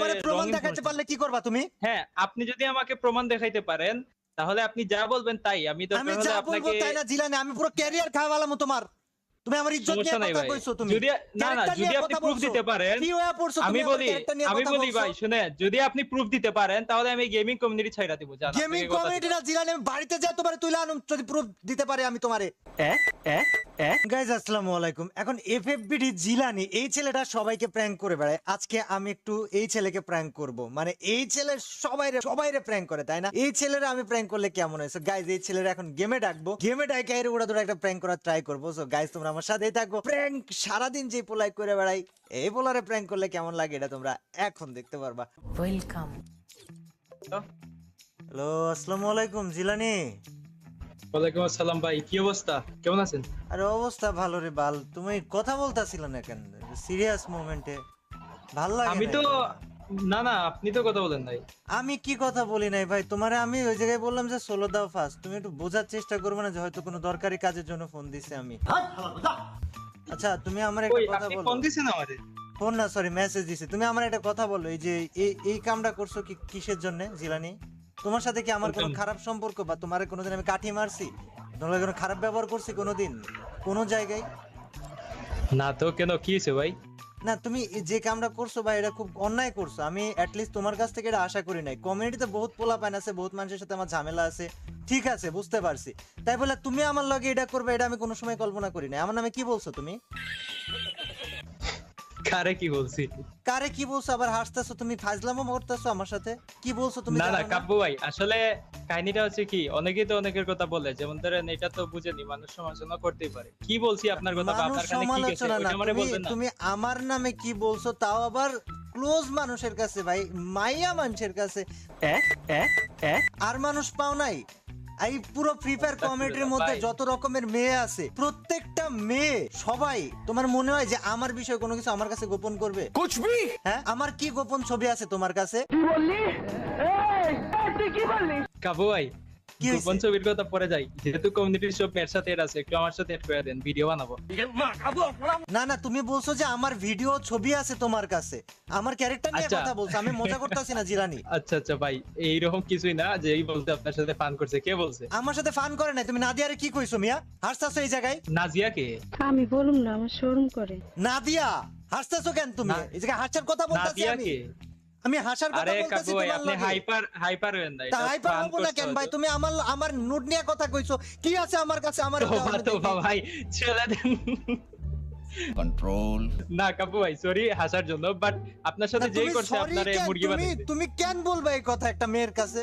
তোমার প্রমাণ দেখাতে পারলে কি করবা তুমি? হ্যাঁ আপনি যদি আমাকে প্রমাণ দেখাইতে পারেন তাহলে আপনি যা বলবেন তাই। আমি তো আমি যা বলব তাই না জিলানি? আমি পুরো ক্যারিয়ার খাওয়ালাম তোমার। তুমি আমার ইজ্জত নিয়ে কথা কইছো তুমি। যদি না না যদি আপনি প্রুফ দিতে পারেন কি হয়ে পড়ছো আমি বলি আমি বলি ভাই শুনে যদি আপনি প্রুফ দিতে পারেন তাহলে আমি গেমিং কমিউনিটি ছাইরা দিব জান গেমিং কমিউনিটি না জিলানি আমি বাড়িতে যাই তোমারে তুলে আনুম যদি প্রুফ দিতে পারে আমি তোমারে। গাইজ আসসালামু আলাইকুম। এখন এফএফবিডি জিলানি এই ছেলেটা সবাইকে প্র্যাঙ্ক করে বেড়ায়। আজকে আমি একটু এই ছেলেকে প্র্যাঙ্ক করব। মানে এই ছেলে সবাই সবাইরে প্র্যাঙ্ক করে তাই না? এই ছেলেরা আমি প্র্যাঙ্ক করলে কেমন হয়? গাইজ এই ছেলেরা এখন গেমে ডাকবো। গেমে ডাকে এর ওরা ধরে একটা প্র্যাঙ্ক করার ট্রাই করব। সো গাইজ তোমরা আমার সাথেই থাকব প্র্যাঙ্ক সারাদিন যে পোলাই করে বেড়াই এই পোলারে প্র্যাঙ্ক করলে কেমন লাগে এটা তোমরা এখন দেখতে পারবা। ওয়েলকাম হ্যালো আসসালামু আলাইকুম জিলানি। ওয়ালাইকুম আসসালাম ভাই কি অবস্থা? কেমন আছেন? আরে অবস্থা ভালো রে বাল তুমি কথা বলতাছিল না কেন? সিরিয়াস মোমেন্টে ভালো লাগে আমি তো না না আপনি তো কথা বলেন নাই। আমি কি কথা বলি নাই ভাই? তোমারে আমি ওই জায়গায় বললাম যে সোলো দাও ফার্স্ট তুমি একটু বোঝার চেষ্টা করবে না যে হয়তো কোনো দরকারি কাজের জন্য ফোন দিছে আমি। আচ্ছা তুমি আমার একটা কথা বলো। ফোন দিছেন আমারে? ফোন না সরি মেসেজ দিছে। তুমি আমার একটা কথা বলো এই যে এই এই কামটা করছ কি কিসের জন্য জিলানি? তোমার সাথে কি আমার কোনো খারাপ সম্পর্ক বা তোমার কোনোদিন আমি কাঠি মারছি? তোমার কোনো খারাপ ব্যবহার করছি কোনোদিন? কোনো জায়গায়? না তো কেন? কি হয়েছে ভাই? না তুমি যে কামটা করছ বা এটা খুব অন্যায় করছ। আমি অ্যাটলিস্ট তোমার কাছ থেকে এটা আশা করি নাই। কমিউনিটিতে বহুত পোলা পান আছে বহুত মানুষের সাথে আমার ঝামেলা আছে। ঠিক আছে বুঝতে পারছি। তাই বলে তুমি আমার লগে এটা করবে এটা আমি কোনো সময় কল্পনা করি নাই। আমার নামে কি বলছো তুমি? কারে কি বলছি? কারে কি বলছো? আবার হাসতেছো তুমি ফাজলামো করতেছো আমার সাথে? কি বলছো তুমি না না কাব্য ভাই আসলে কাহিনীটা হচ্ছে কি অনেকেই তো অনেকের কথা বলে যেমন ধরেন এটা তো বুঝেনি মানুষ সমালোচনা করতেই পারে। কি বলছি আপনার কথা বা আপনার কানে কি গেছে? সমালোচনা না ওইটা আমারে তুমি বলবেন না। তুমি আমার নামে কি বলছো তাও আবার ক্লোজ মানুষের কাছে ভাই মাইয়া মানুষের কাছে। আর মানুষ পাও নাই? এই পুরো ফ্রি ফায়ার কমিউনিটির মধ্যে যত রকমের মেয়ে আছে প্রত্যেকটা মেয়ে সবাই তোমার মনে হয় যে আমার বিষয়ে কোনো কিছু আমার কাছে গোপন করবে? হ্যাঁ আমার কি গোপন ছবি আছে তোমার কাছে? কি বললি? কাবু ভাই গোপন ছবির কথা পরে যাই। যেহেতু কমিউনিটির সব মেয়ের সাথে এর আছে একটু আমার সাথে এড করে দেন ভিডিও বানাবো। না না তুমি বলছো যে আমার ভিডিও ছবি আছে তোমার কাছে। আমার ক্যারেক্টার নিয়ে আচ্ছা। কথা বলছো আমি মজা করতেছি না জিরানি। আচ্ছা আচ্ছা ভাই এইরকম কিছুই না যে এই বলতে আপনার সাথে ফান করছে। কে বলছে? আমার সাথে ফান করে নাই তুমি নাদিয়ারে কি কইছো মিয়া? হাসতাছো এই জায়গায়? নাজিয়া কে আমি বলুম না আমার শোরুম করে। নাদিয়া হাসতেছো কেন তুমি? এই জায়গায় হাসার কথা বলতেছি আমি। কে আমি হাসার কথা বলতেছি হাইপার হাইপার হাইপার হব না কেন ভাই? তুমি আমার আমার নুড নিয়ে কথা কইছো। কি আছে আমার কাছে? আমার তো ভাই দেন। কন্ট্রোল না কাপু ভাই সরি হাসার জন্য বাট আপনার সাথে যেই করছে আপনার মুরগি তুমি কেন বলবা এই কথা একটা মেয়ের কাছে?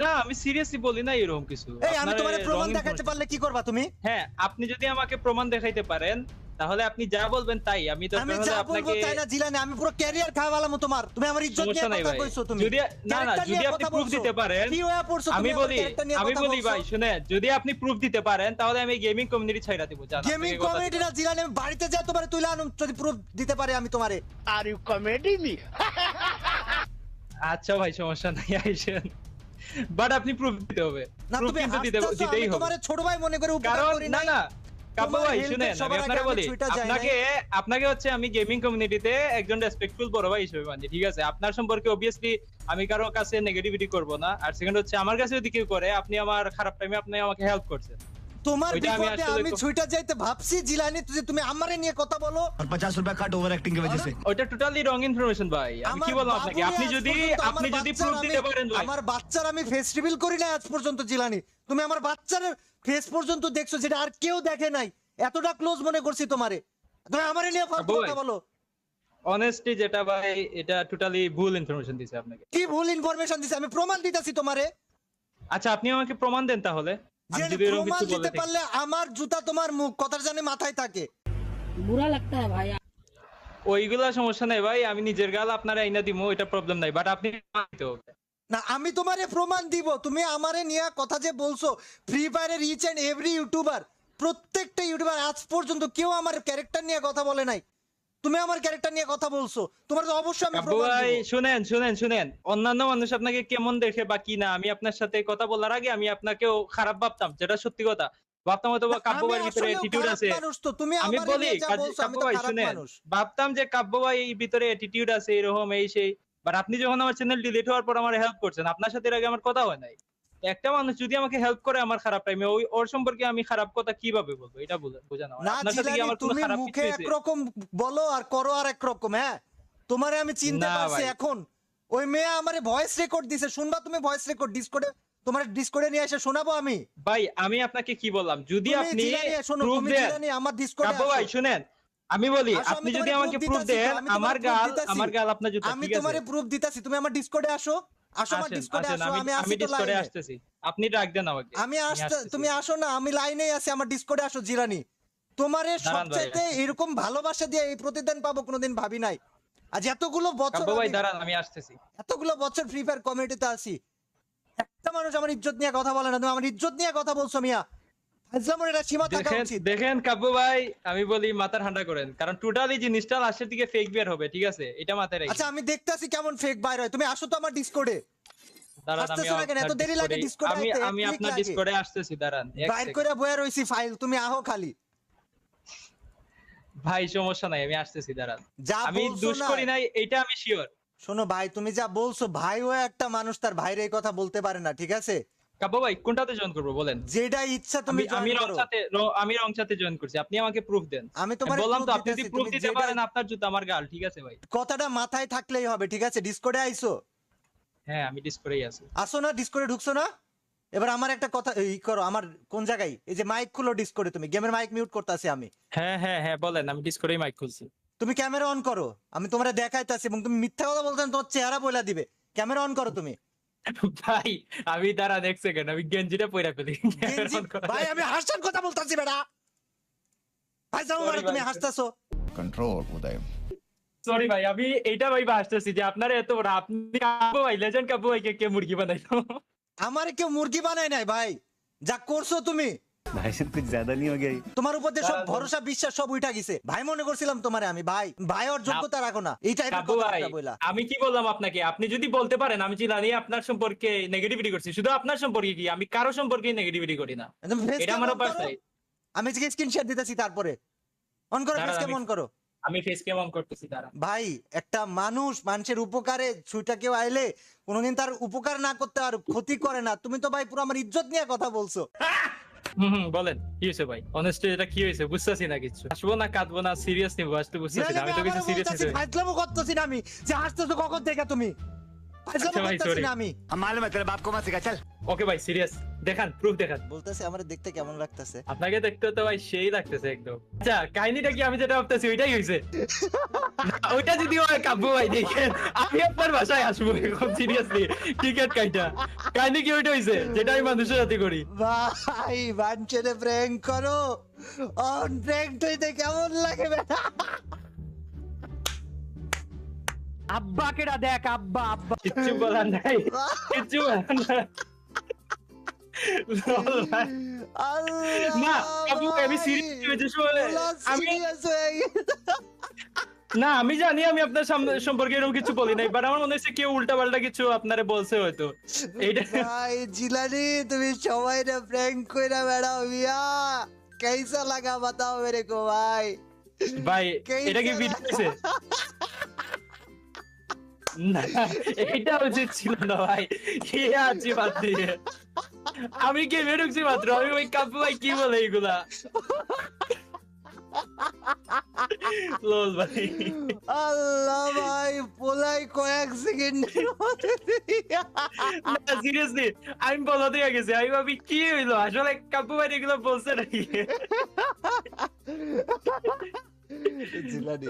না আমি সিরিয়াসলি বলি না এরকম কিছু। এই আমি তোমারে প্রমাণ দেখাতে পারলে কি করবা তুমি? হ্যাঁ আপনি যদি আমাকে প্রমাণ দেখাইতে পারেন তাহলে আপনি যা বলবেন তাই। আমি তো আমি যা বলব তাই না জিলানি? আমি পুরো ক্যারিয়ার খাওয়া খাওয়ালাম তোমার তুমি আমার ইজ্জত নিয়ে কথা কইছো তুমি। যদি না না যদি আপনি প্রুফ দিতে পারেন কি হয়ে পড়ছো আমি বলি আমি বলি ভাই শুনে যদি আপনি প্রুফ দিতে পারেন তাহলে আমি গেমিং কমিউনিটি ছাইড়া দেব জানো গেমিং কমিউনিটি না জিলানি আমি বাড়িতে যা তোমারে তুইলা আনুম যদি প্রুফ দিতে পারে আমি তোমারে। আর ইউ কমেডি মি আচ্ছা ভাই সমস্যা নাই আইসেন। বাট আপনি প্রুফ দিতে হবে। না তুমি দিতেই হবে। তোমারে ছোট ভাই মনে করে উপকার করি না না কাব্য ভাই শুনেন আমি সবার আপনাকে বলি হচ্ছে আমি গেমিং কমিউনিটিতে একজন রেসপেক্টফুল বড় ভাই হিসেবে মানি ঠিক আছে? আপনার সম্পর্কে অবভিয়াসলি আমি কারও কাছে নেগেটিভিটি করব না। আর সেকেন্ড হচ্ছে আমার কাছে যদি কেউ করে আপনি আমার খারাপ টাইমে আপনি আমাকে হেল্প করছেন। তোমার ওইটা আমি বিপদে আসলে আমি খুব- ছুইটা যাইতে ভাবছি জিলানি তুই তুমি আমারে নিয়ে কথা বলো और पचास रुपया कट ओवर एक्टिंग की वजह से ওইটা টোটালি রং ইনফরমেশন ভাই আমি আমার কি বলবো আপনাকে বাবুরে আপনি আজ যদি পর্যন্ত আপনি আমার যদি বাচ্চার প্রুফ দিতে আমি- পারেন ভাই আমার বাচ্চার আমি ফেস রিভিল করি না আজ পর্যন্ত জিলানি তুমি আমার বাচ্চার ফেস পর্যন্ত দেখছো যেটা আর কেউ দেখে নাই এতটা ক্লোজ মনে করছি তোমারে তুমি আমারে নিয়ে ফালতু আব্বু কথা ভাই। বলো অনেস্টলি যেটা ভাই এটা টোটালি ভুল ইনফরমেশন দিছে আপনাকে কি ভুল ইনফরমেশন দিছে আমি প্রমাণ দিতেছি তোমারে আচ্ছা আপনি আমাকে প্রমাণ দেন তাহলে আমি যে যদি এরকম প্রমাণ দিতে পারলে আমার জুতা তোমার মুখ কথার জানে মাথায় থাকে। বুরা লাগতা ভাই। ওইগুলা সমস্যা নাই ভাই আমি নিজের গাল আপনার আইনা দিমু এটা প্রবলেম নাই বাট আপনি দিতে হবে। না আমি তোমারে প্রমাণ দিব তুমি আমারে নিয়ে কথা যে বলছো ফ্রি ফায়ারের ইচ এন্ড এভরি ইউটিউবার প্রত্যেকটা ইউটিউবার আজ পর্যন্ত কেউ আমার ক্যারেক্টার নিয়ে কথা বলে নাই। তুমি আমার ক্যারেক্টার নিয়ে কথা বলছো। তোমার তো অবশ্যই আমি ভাই শুনেন শুনেন শুনেন। অন্যান্য মানুষ আপনাকে কেমন দেখে বা কি না আমি আপনার সাথে কথা বলার আগে আমি আপনাকেও খারাপ ভাবতাম যেটা সত্যি কথা। ভাবতাম হয়তো কাব্য ভাইয়ের ভিতরে অ্যাটিটিউড আছে। আমি বলি কাব্য ভাই শুনেন। ভাবতাম যে কাব্য ভাই এই ভিতরে অ্যাটিটিউড আছে এরকম এই সেই। বাট আপনি যখন আমার চ্যানেল ডিলিট হওয়ার পর আমার হেল্প করছেন আপনার সাথে এর আগে আমার কথা হয় নাই। একটা মানুষ যদি আমাকে হেল্প করে আমার খারাপ টাইমে ওই ওর সম্পর্কে আমি খারাপ কথা কীভাবে বলব? এটা বুঝা- বোঝানো না আপনার সাথে কি আমার কোনো তুমি খারাপ মুখে একরকম বলো আর করো আর একরকম হ্যাঁ? তোমারে আমি চিনতে পারছি এখন। ওই মেয়ে আমারে ভয়েস রেকর্ড দিছে শুনবা তুমি ভয়েস রেকর্ড ডিসকর্ডে তোমার ডিসকর্ডে নিয়ে এসে শোনাবো আমি। ভাই আমি আপনাকে কি বললাম? যদি আপনি প্রুফ দেন। আমার ডিসকর্ডে ভাই শুনেন আমি বলি আপনি যদি আমাকে প্রুফ দেন আমার গাল আমার গাল আপনার জুতা আমি তোমারে প্রুফ দিতাছি তুমি আমার ডিসকর্ডে আসো। আসো আমার ডিসকর্ডে আসো আমি ডিসকর্ডে আসতেছি। আপনি ডাক দেন আমাকে। আমি আসতে তুমি আসো না আমি লাইনেই আছি আমার ডিসকর্ডে আসো জিরানি। তোমারে সবচেয়ে এরকম ভালোবাসা দিয়ে এই প্রতিদান পাবো কোনোদিন ভাবি নাই। আজ এতগুলো বছর ভাই দাঁড়ান আমি আসতেছি। এতগুলো বছর ফ্রি ফায়ার কমিউনিটিতে আছি। একটা মানুষ আমার ইজ্জত নিয়ে কথা বলে না। তুমি আমার ইজ্জত নিয়ে কথা বলছো মিয়া। দেখেন ভাই আমি বলি মাথা ঠান্ডা করেন। কারণ টোটালি জিনিসটা লাস্টের দিকে ফেক বের হবে ঠিক আছে? এটা মাথায় রাখি। আচ্ছা আমি দেখতাছি কেমন ফেক বাইর হয়। তুমি আসো তো আমার ডিসকর্ডে আমি আমি আপনার আসতেছি দাঁড়ান বাইর করে বয়ে রইছি ফাইল তুমি আহো খালি। ভাই সমস্যা নাই আমি আসতেছি দাঁড়ান। যা আমি বলছো দুষ করি নাই এটা আমি শিওর শোনো ভাই তুমি যা বলছো ভাই হয়ে একটা মানুষ তার ভাইরে এই কথা বলতে পারে না ঠিক আছে? কাব্য ভাই কোনটাতে জয়েন করব বলেন? যেটা ইচ্ছা তুমি আমি আমি করো। আমি রং জয়েন করছি। আপনি আমাকে প্রুফ দেন। আমি তোমার বললাম তো আপনি যদি প্রুফ দিতে পারেন আপনার জুতা আমার গাল ঠিক আছে ভাই? কথাটা মাথায় থাকলেই হবে ঠিক আছে? ডিসকর্ডে আইসো। হ্যাঁ আমি ডিসকর্ডেই আছি। আসো না ডিসকর্ডে ঢুকছো না? এবার আমার একটা কথা ই করো আমার কোন জায়গায়? এই যে মাইক খুলো ডিসকর্ডে তুমি গেমের মাইক মিউট করতেছি আমি। হ্যাঁ হ্যাঁ হ্যাঁ বলেন আমি মাইক খুলছি। তুমি ক্যামেরা অন করো আমি তোমারে দেখাইতাছি এবং তুমি মিথ্যা কথা বলতে তোমার চেহারা বইলা দিবে। ক্যামেরা অন করো তুমি। ভাই আমি এক সেকেন্ড আমি গেঞ্জিটা পয়রা ফেলি। ভাই আমি কথা বলতাছি বেটা। ভাই যাও তুমি হাসতাছো। কন্ট্রোল উদয়। সরি ভাই আমি এটা ভাই হাসতেছি যে আপনার এত বড় আপনি কাবু ভাই লেজেন্ড কাবু ভাই কে মুরগি বানাইলো? আমারে কেউ মুরগি বানাই নাই ভাই। যা করছ তুমি। भाई साहब कुछ ज्यादा नहीं हो गया ये? তোমার উপর দিয়ে সব দাঁড়ান। ভরসা বিশ্বাস সব উঠা গেছে ভাই মনে করছিলাম তোমারে আমি ভাই ভাই ওর যোগ্যতা রাখো না এই টাইপের কাব্য ভাই কথা বইলা আমি কি বললাম আপনাকে আপনি যদি বলতে পারেন আমি চিলানি আপনার সম্পর্কে নেগেটিভিটি করছি শুধু আপনার সম্পর্কে কি আমি কারো সম্পর্কে নেগেটিভিটি করি না তুমি face এটা cam আমার on করো। অভ্যাস আমি আজকে স্ক্রিনশট দিতেছি তারপরে অন করো দাঁড়ান, ফেস ক্যাম আমি- অন করো আমি ফেস কেমন করতেছি দাঁড়া ভাই একটা মানুষ মানুষের উপকারে ছুইটা কেউ আইলে কোনোদিন তার উপকার না করতে আর ক্ষতি করে না তুমি তো ভাই পুরো আমার ইজ্জত নিয়ে কথা বলছো হুম হুম বলেন কি হয়েছে ভাই? অনেস্টলি এটা কি হয়েছে? বুঝতেছি না কিছু। হাসবো না কাঁদবো না সিরিয়াস নিবো আসতে বুঝতেছি না। আমি তো কিছু সিরিয়াস নিতে ফাইজলামো করতেছি না আমি। যে হাসতেছো কখন থেকে তুমি? আচ্ছা ফাইজলামো করতেছি না আমি। মালুম তেরে বাপ কোমা মাসি চল। ওকে ভাই সিরিয়াস দেখান প্রুফ দেখান। বলতেছি আমার দেখতে কেমন লাগতেছে? আপনাকে দেখতে তো ভাই সেই লাগতেছে একদম। আচ্ছা কাহিনীটা কি আমি যেটা ভাবতেছি ওইটাই হয়েছে ওইটা যদি হয় কাব্য ভাই দেখেন আমি আপনার বাসায় আসব এখন সিরিয়াসলি টিকেট কাইটা। কাহিনী কি ওইটা হয়েছে যেটা আমি মানুষের সাথে করি। ভাই প্র্যাঙ্ক করো। অন প্র্যাঙ্ক হইতে কেমন লাগে বেটা? আব্বা কেডা দেখ আব্বা আব্বা। কিচ্ছু বলার নাই। কিচ্ছু বলার নাই। না আমি জানি আমি আপনার সম্পর্কে এরকম কিছু বলি নাই বাট আমার মনে হচ্ছে কেউ উল্টা পাল্টা কিছু আপনারে বলছে হয়তো। ভাই জিলানি তুমি সবাই রে প্র্যাঙ্ক কইরা বেড়াও মিয়া। কেসা লাগা বাতাও মেরে কো ভাই? ভাই এটা কি ভিডিও না। এটা উচিত ছিল না ভাই। কে আছে বাদ দিয়ে আমি গেমে ঢুকছি মাত্র। আমি ওই কাপু ভাই কি বলে এইগুলা ভাই। আল্লাহ ভাই পোলাই কয়েক সেকেন্ডের মধ্যে না সিরিয়াসলি আমি বলা দিয়ে গেছি। আমি ভাবি কি হইল? আসলে কাপু ভাই এগুলো বলছে নাকি? জিলানি।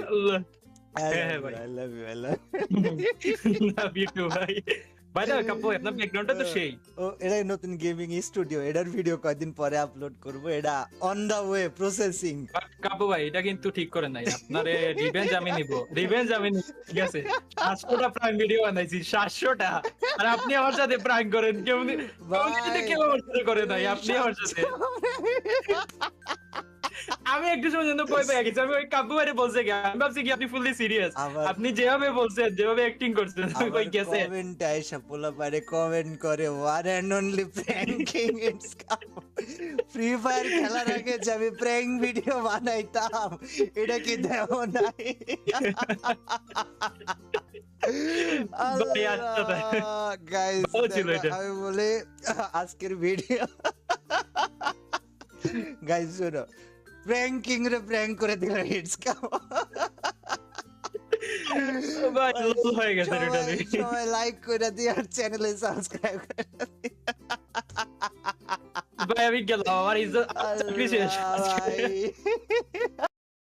নতুন গেমিং স্টুডিও এটার ভিডিও কয়দিন পরে আপলোড করব এটা অন দা ওয়ে প্রসেসিং কাবু ভাই এটা কিন্তু ঠিক করে নাই আপনারে রিভেঞ্জ আমি নিব রিভেঞ্জ আমি নিব ঠিক আছে সাতশোটা প্রাইম ভিডিও বানাইছি সাতশোটা আর আপনি আমার সাথে প্রাইম করেন কেউ কেউ আমার সাথে করে নাই আপনি আমার সাথে আমি একটু সময় জন্য ভয় পেয়ে গেছি। আমি ওই কাব্বু ভাইরে বলছে কি আমি ভাবছি কি আপনি ফুললি সিরিয়াস আপনি যেভাবে বলছেন যেভাবে অ্যাক্টিং করছেন আমি কই গেছে কমেন্ট আইসা পোলা পারে কমেন্ট করে one and only pranking it's free fire খেলার আগে যে আমি প্র্যাঙ্ক ভিডিও বানাইতাম এটা কি দেব নাই? আচ্ছা। গাইস আমি বলে আজকের ভিডিও গাইস শোনো প্র্যাঙ্কিং রে প্র্যাঙ্ক করে দিল হিটস কাম ভাই হয়ে গেছে সবাই লাইক করে দিয়ে আর চ্যানেলে সাবস্ক্রাইব করে ভাই আমি গেলাম আমার ইজ্জত শেষ।